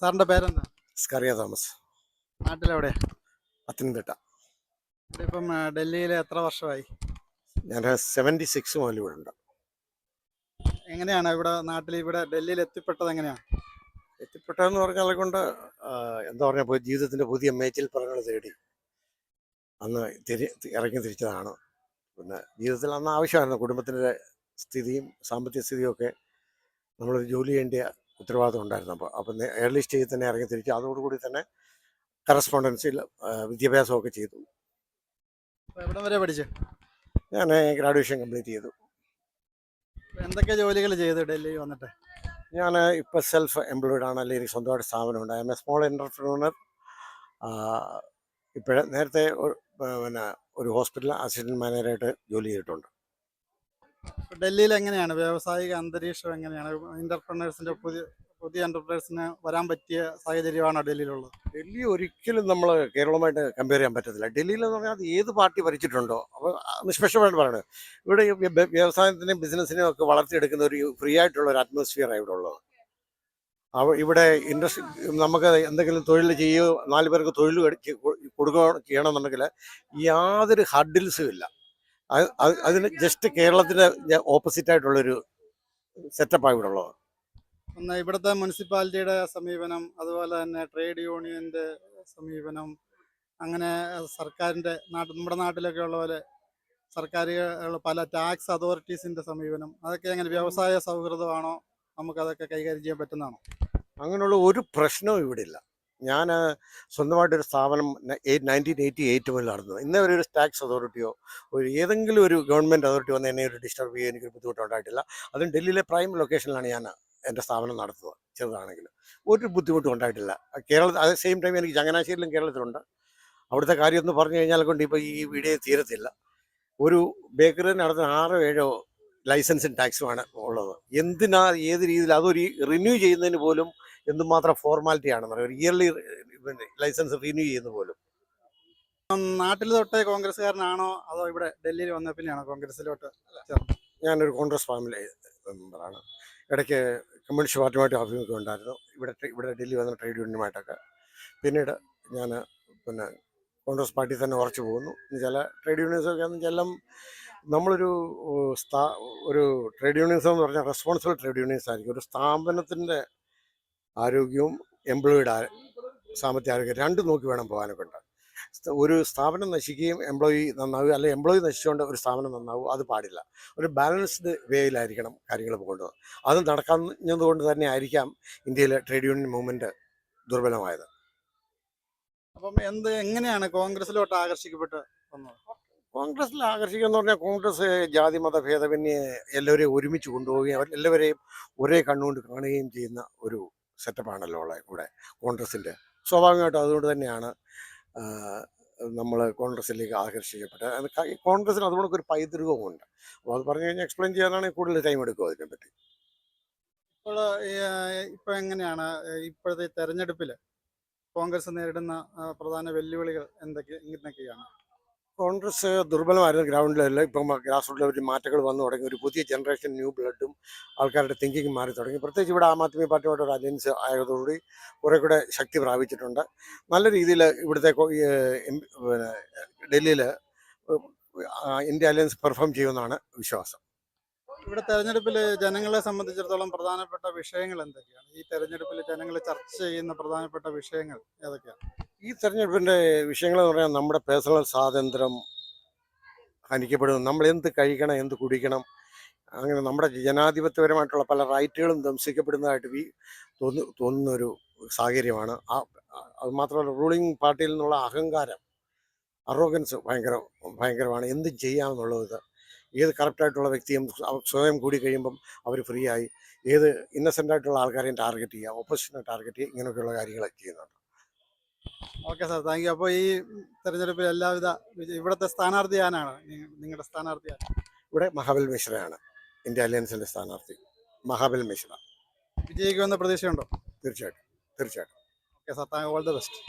സാറിന്റെ പേരെന്താ? സ്കറിയ തോമസ്. നാട്ടിലെവിടെ പത്തനംതിട്ട. ഇപ്പം ഡൽഹിയിൽ എത്ര വർഷമായി? ഞാൻ സെവന്റി സിക്സ് മുതൽ ഇവിടെ ഉണ്ട്. എങ്ങനെയാണ് ഇവിടെ നാട്ടിൽ ഇവിടെ ഡൽഹിയിൽ എത്തിപ്പെട്ടത് എങ്ങനെയാണ്? എത്തിപ്പെട്ടതെന്ന് പറഞ്ഞാൽ കൊണ്ട് എന്താ പറഞ്ഞ ജീവിതത്തിന്റെ പുതിയ മേച്ചിൽ പറങ്ങൾ തേടി. അന്ന് തിരി ഇറങ്ങി തിരിച്ചതാണ്. പിന്നെ ജീവിതത്തിൽ അന്ന് ആവശ്യമായിരുന്നു. കുടുംബത്തിന്റെ സ്ഥിതിയും സാമ്പത്തിക സ്ഥിതിയും ഒക്കെ നമ്മളൊരു ജോലി ചെയ്യേണ്ട ഉത്തരവാദിത്വം ഉണ്ടായിരുന്നു. അപ്പോൾ അപ്പം ഏർലി സ്റ്റേജിൽ തന്നെ ഇറങ്ങി തിരിച്ചു അതോടുകൂടി തന്നെ കറസ്പോണ്ടൻസിൽ വിദ്യാഭ്യാസമൊക്കെ ചെയ്തു. എവിടെ വരെ പഠിച്ചു? ഞാൻ ഗ്രാജുവേഷൻ കംപ്ലീറ്റ് ചെയ്തു. എന്തൊക്കെ ജോലികൾ ചെയ്തു ഡൽഹി വന്നിട്ട്? ഞാൻ ഇപ്പോൾ സെൽഫ് എംപ്ലോയിഡ് ആണ്. അല്ലെങ്കിൽ എനിക്ക് സ്വന്തമായിട്ട് സ്ഥാപനമുണ്ട് I am a small entrepreneur ഇപ്പോഴേ നേരത്തെ പിന്നെ ഒരു ഹോസ്പിറ്റൽ അസിസ്റ്റന്റ് മാനേജറായിട്ട് ജോലി ചെയ്തിട്ടുണ്ട്. ഡൽഹിയിൽ എങ്ങനെയാണ് വ്യാവസായിക അന്തരീക്ഷം എങ്ങനെയാണ്? എന്റർപ്രണേഴ്സിന്റെ പുതിയ പുതിയ എന്റർപ്രണേഴ്സിന് വരാൻ പറ്റിയ സാഹചര്യമാണ് ഡൽഹിയിലുള്ളത്? ഡൽഹി ഒരിക്കലും നമ്മൾ കേരളമായിട്ട് കമ്പയർ ചെയ്യാൻ പറ്റത്തില്ല. ഡൽഹിയിൽ എന്ന് പറഞ്ഞാൽ അത് ഏത് പാർട്ടി ഭരിച്ചിട്ടുണ്ടോ? അപ്പോൾ നിഷ്പക്ഷമായിട്ട് പറയുന്നത് ഇവിടെ വ്യവസായത്തിനെയും ബിസിനസ്സിനെയും ഒക്കെ വളർത്തിയെടുക്കുന്ന ഒരു ഫ്രീ ആയിട്ടുള്ള ഒരു അറ്റ്മോസ്ഫിയറാണ് ഇവിടെ ഉള്ളത്. ഇവിടെ ഇൻഡസ്ട്രി നമുക്ക് എന്തെങ്കിലും തൊഴിൽ ചെയ്യുകയോ നാല് പേർക്ക് തൊഴിൽ കൊടുക്കുക കൊടുക്കുകയോ ചെയ്യണമെന്നുണ്ടെങ്കിൽ യാതൊരു ഹഡിൽസും ഇല്ല. അതിന് ജസ്റ്റ് കേരളത്തിന് ഓപ്പോസിറ്റ് ആയിട്ടുള്ളൊരു സെറ്റപ്പാണ് ഇവിടെ ഉള്ളത് ഒന്ന് ഇവിടുത്തെ മുനിസിപ്പാലിറ്റിയുടെ സമീപനം അതുപോലെ തന്നെ ട്രേഡ് യൂണിയന്റെ സമീപനം അങ്ങനെ സർക്കാരിന്റെ നാട്ടിൽ നമ്മുടെ നാട്ടിലൊക്കെ ഉള്ള പോലെ സർക്കാർ പല ടാക്സ് അതോറിറ്റീസിന്റെ സമീപനം. അതൊക്കെ എങ്ങനെ വ്യവസായ സൗഹൃദമാണോ നമുക്കതൊക്കെ കൈകാര്യം ചെയ്യാൻ പറ്റുന്നതാണോ? അങ്ങനെയുള്ള ഒരു പ്രശ്നവും ഇവിടെ ഇല്ല. ഞാൻ സ്വന്തമായിട്ടൊരു സ്ഥാപനം നയന്റീൻ എയ്റ്റി എയ്റ്റ് മുതൽ നടന്നു ഇന്നേ ഒരു ടാക്സ് അതോറിറ്റിയോ ഒരു ഏതെങ്കിലും ഒരു ഗവൺമെന്റ് അതോറിറ്റി വന്ന് എന്നെ ഒരു ഡിസ്റ്റർബ് ചെയ്യാൻ എനിക്കൊരു ബുദ്ധിമുട്ടുണ്ടായിട്ടില്ല. അതും ഡൽഹിയിലെ പ്രൈം ലൊക്കേഷനിലാണ് ഞാൻ എന്റെ സ്ഥാപനം നടത്തുന്നത് ചെറുതാണെങ്കിലും. ഒരു ബുദ്ധിമുട്ടും ഉണ്ടായിട്ടില്ല. കേരള അത് സെയിം ടൈം എനിക്ക് ചങ്ങനാശ്ശേരിയിലും കേരളത്തിലുണ്ട്. അവിടുത്തെ കാര്യം എന്ന് പറഞ്ഞു കഴിഞ്ഞാൽ കൊണ്ട് ഇപ്പോൾ ഈ വീഡിയോ തീരത്തില്ല. ഒരു ബേക്കറി നടത്തുന്ന ആറോ ഏഴോ ലൈസൻസും ടാക്സുമാണ് ഉള്ളത്. എന്തിനാ ഏത് രീതിയിൽ അതൊരു റിന്യൂ ചെയ്യുന്നതിന് പോലും എന്തുമാത്രം ഫോർമാലിറ്റി ആണെന്ന് ഒരു ഇയർലി ലൈസൻസ് റിന്യൂ ചെയ്യുന്ന പോലും. നാട്ടിൽ തൊട്ടേ കോൺഗ്രസ്സുകാരനാണോ? അതോ ഇവിടെ ഡൽഹിയിൽ വന്ന പിന്നെയാണോ കോൺഗ്രസിലോട്ട് ഞാനൊരു കോൺഗ്രസ് ഫാമിലി മെമ്പറാണ്. ഇടയ്ക്ക് കമ്മ്യൂണിസ്റ്റ് പാർട്ടിയുമായിട്ട് ആഭിമുഖ്യം ഉണ്ടായിരുന്നു. ഇവിടെ ഇവിടെ ഡൽഹി വന്ന ട്രേഡ് യൂണിയനുമായിട്ടൊക്കെ. പിന്നീട് ഞാൻ പിന്നെ കോൺഗ്രസ് പാർട്ടി തന്നെ ഉറച്ചു പോകുന്നു. ചില ട്രേഡ് യൂണിയൻസൊക്കെ ഒക്കെ വെച്ചാൽ നമ്മളൊരു സ്ഥാ ഒരു ട്രേഡ് യൂണിയൻസ് എന്ന് പറഞ്ഞാൽ റെസ്പോൺസിബിൾ ട്രേഡ് യൂണിയൻസ് ആയിരിക്കും ഒരു സ്ഥാപനത്തിന്റെ ആരോഗ്യവും എംപ്ലോയിഡ് സാമ്പത്തിക ആരോഗ്യം രണ്ടും നോക്കി വേണം പോകാനൊക്കെ ഉണ്ട്. ഒരു സ്ഥാപനം നശിക്കുകയും എംപ്ലോയി നന്നാവുക അല്ലെ എംപ്ലോയി നശിച്ചുകൊണ്ട് ഒരു സ്ഥാപനം നന്നാവുക അത് പാടില്ല. ഒരു ബാലൻസ്ഡ് വേയിലായിരിക്കണം കാര്യങ്ങൾ പോകേണ്ടത്. അത് നടക്കാഞ്ഞതുകൊണ്ട് തന്നെ ആയിരിക്കാം ഇന്ത്യയിലെ ട്രേഡ് യൂണിയൻ മൂവ്മെന്റ് ദുർബലമായത്. അപ്പം എന്ത് എങ്ങനെയാണ് കോൺഗ്രസിലോട്ട് ആകർഷിക്കപ്പെട്ട് വന്നത്? കോൺഗ്രസ്സിൽ ആകർഷിക്കുക എന്ന് പറഞ്ഞാൽ കോൺഗ്രസ് ജാതി മത ഭേദമന്യേ എല്ലാവരെയും ഒരുമിച്ച് കൊണ്ടുപോവുകയും എല്ലാവരെയും ഒരേ കണ്ണുകൊണ്ട് കാണുകയും ചെയ്യുന്ന ഒരു സെറ്റപ്പാണല്ലോ ഉള്ളത് ഇവിടെ കോൺഗ്രസിന്റെ സ്വാഭാവികമായിട്ടും അതുകൊണ്ട് തന്നെയാണ് നമ്മൾ കോൺഗ്രസിലേക്ക് ആകർഷിക്കപ്പെട്ടത്. അത് ക- കോൺഗ്രസിന് അതുകൊണ്ട് ഒരു പൈതൃകവുമുണ്ട്. അപ്പോൾ അത് പറഞ്ഞു കഴിഞ്ഞാൽ എക്സ്പ്ലെയിൻ ചെയ്യാനാണെങ്കിൽ കൂടുതൽ ടൈം എടുക്കും അതിനെപ്പറ്റി ഇപ്പോൾ ഇപ്പോൾ എങ്ങനെയാണ് ഇപ്പോഴത്തെ തെരഞ്ഞെടുപ്പിൽ കോൺഗ്രസ് നേരിടുന്ന പ്രധാന വെല്ലുവിളികൾ എന്തൊക്കെ എന്തൊക്കെയാണ് കോൺഗ്രസ് ദുർബലമായിരുന്നു ഗ്രൗണ്ട് ലെവലിൽ ഇപ്പം ഗ്രാസ് റൂട്ട് ലെവലിൽ മാറ്റങ്ങൾ വന്നു തുടങ്ങി. ഒരു പുതിയ ജനറേഷൻ ന്യൂ ബ്ലഡും ആൾക്കാരുടെ തിങ്കിങ് മാറി തുടങ്ങി. പ്രത്യേകിച്ച് ഇവിടെ ആം ആദ്മി പാർട്ടിയോട് ഒരു അലയൻസ് ആയതോടുകൂടി കുറെ കൂടെ ശക്തി പ്രാപിച്ചിട്ടുണ്ട്. നല്ല രീതിയിൽ ഇവിടുത്തെ ഡൽഹിയിൽ ഇന്ത്യ അലയൻസ് പെർഫോം ചെയ്യുമെന്നാണ് വിശ്വാസം. ഇവിടെ തെരഞ്ഞെടുപ്പിൽ ജനങ്ങളെ സംബന്ധിച്ചിടത്തോളം പ്രധാനപ്പെട്ട വിഷയങ്ങൾ എന്തൊക്കെയാണ്? ഈ തെരഞ്ഞെടുപ്പിൽ ജനങ്ങൾ ചർച്ച ചെയ്യുന്ന പ്രധാനപ്പെട്ട വിഷയങ്ങൾ ഏതൊക്കെയാണ്? ഈ തെരഞ്ഞെടുപ്പിന്റെ വിഷയങ്ങൾ എന്ന് പറയാൻ നമ്മുടെ പേഴ്സണൽ സ്വാതന്ത്ര്യം ഹനിക്കപ്പെടുന്നു. നമ്മൾ എന്ത് കഴിക്കണം എന്ത് കുടിക്കണം അങ്ങനെ നമ്മുടെ ജനാധിപത്യപരമായിട്ടുള്ള പല റൈറ്റുകളും ധംസിക്കപ്പെടുന്നതായിട്ട് തോന്നു തോന്നുന്നൊരു സാഹചര്യമാണ്. ആ- അത് മാത്രമല്ല റൂളിംഗ് പാർട്ടിയിൽ നിന്നുള്ള അഹങ്കാരം അറോഗൻസ് ഭയങ്കര ഭയങ്കരമാണ്. എന്ത് ചെയ്യാമെന്നുള്ളത് ഏത് കറപ്റ്റായിട്ടുള്ള വ്യക്തിയും സ്വയം കൂടി കഴിയുമ്പം അവർ ഫ്രീ ആയി ഏത് ഇന്നസെന്റ് ആയിട്ടുള്ള ആൾക്കാരെയും ടാർഗറ്റ് ചെയ്യുക ഓപ്പോസിഷനെ ടാർഗറ്റ് ചെയ്യുക ഇങ്ങനെയൊക്കെയുള്ള കാര്യങ്ങൾ ചെയ്യുന്നുണ്ട്. ഓക്കെ സാർ താങ്ക് യു അപ്പോൾ ഈ തെരഞ്ഞെടുപ്പിൽ എല്ലാവിധ ഇവിടുത്തെ സ്ഥാനാർത്ഥി ആനാണ് നിങ്ങളുടെ സ്ഥാനാർത്ഥി ആണ് ഇവിടെ മഹാബൽ മിശ്രയാണ് ഇന്ത്യ അലയൻസിന്റെ സ്ഥാനാർത്ഥി. മഹാബൽ മിശ്ര. വിജയിക്കുമെന്ന പ്രതീക്ഷയുണ്ടോ? തീർച്ചയായിട്ടും. തീർച്ചയായിട്ടും. Okay sir thank all the best